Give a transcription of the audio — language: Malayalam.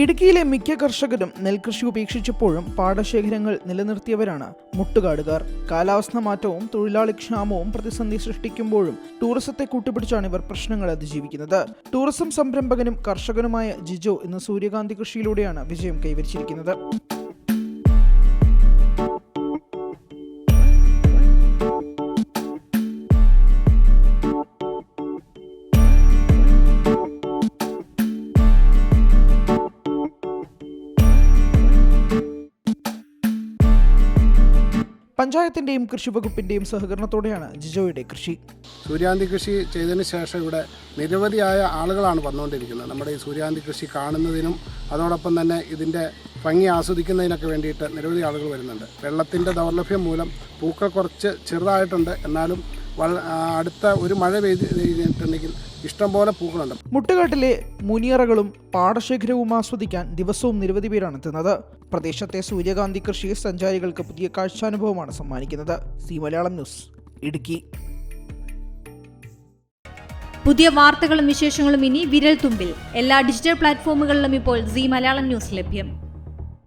ഇടുക്കിയിലെ മിക്ക കർഷകരും നെൽകൃഷി ഉപേക്ഷിച്ചപ്പോഴും പാടശേഖരങ്ങൾ നിലനിർത്തിയവരാണ് മുട്ടുകാടുകാർ. കാലാവസ്ഥ മാറ്റവും തൊഴിലാളി ക്ഷാമവും പ്രതിസന്ധി സൃഷ്ടിക്കുമ്പോഴും ടൂറിസത്തെ കൂട്ടുപിടിച്ചാണ് ഇവർ പ്രശ്നങ്ങൾ അതിജീവിക്കുന്നത്. ടൂറിസം സംരംഭകനും കർഷകനുമായ ജിജോ ഇന്ന് സൂര്യകാന്തി കൃഷിയിലൂടെയാണ് വിജയം കൈവരിച്ചിരിക്കുന്നത്. പഞ്ചായത്തിന്റെയും കൃഷി വകുപ്പിന്റെയും സഹകരണത്തോടെയാണ് ജിജോയുടെ കൃഷി. സൂര്യാന്തി കൃഷി ചെയ്തതിന് ശേഷം ഇവിടെ നിരവധിയായ ആളുകളാണ് വന്നുകൊണ്ടിരിക്കുന്നത്. നമ്മുടെ ഈ സൂര്യാന്തി കൃഷി കാണുന്നതിനും അതോടൊപ്പം തന്നെ ഇതിന്റെ ഭംഗി ആസ്വദിക്കുന്നതിനൊക്കെ വേണ്ടിയിട്ട് നിരവധി ആളുകൾ വരുന്നുണ്ട്. വെള്ളത്തിന്റെ ദൗർലഭ്യം മൂലം പൂക്കൾ കുറച്ച് ചെറുതായിട്ടുണ്ട്. എന്നാലും അടുത്ത ഒരു മഴ പെയ്ത് കഴിഞ്ഞിട്ടുണ്ടെങ്കിൽ ഇഷ്ടംപോലെ പൂക്കളുണ്ട്. മുട്ടുകാട്ടിലെ മുനിയറകളും പാടശേഖരവും ആസ്വദിക്കാൻ ദിവസവും നിരവധി പേരാണ് എത്തുന്നത്. പ്രദേശത്തെ സൂര്യകാന്തി കൃഷി സഞ്ചാരികൾക്ക് പുതിയ കാഴ്ചാനുഭവമാണ് സമ്മാനിക്കുന്നത്. C Malayalam news Idukki. പുതിയ വാർത്തകളും വിശേഷങ്ങളും ഇനി വിരൽ തുമ്പിൽ. എല്ലാ ഡിജിറ്റൽ പ്ലാറ്റ്ഫോമുകളിലും ഇപ്പോൾ സി മലയാളം ന്യൂസ് ലഭ്യം.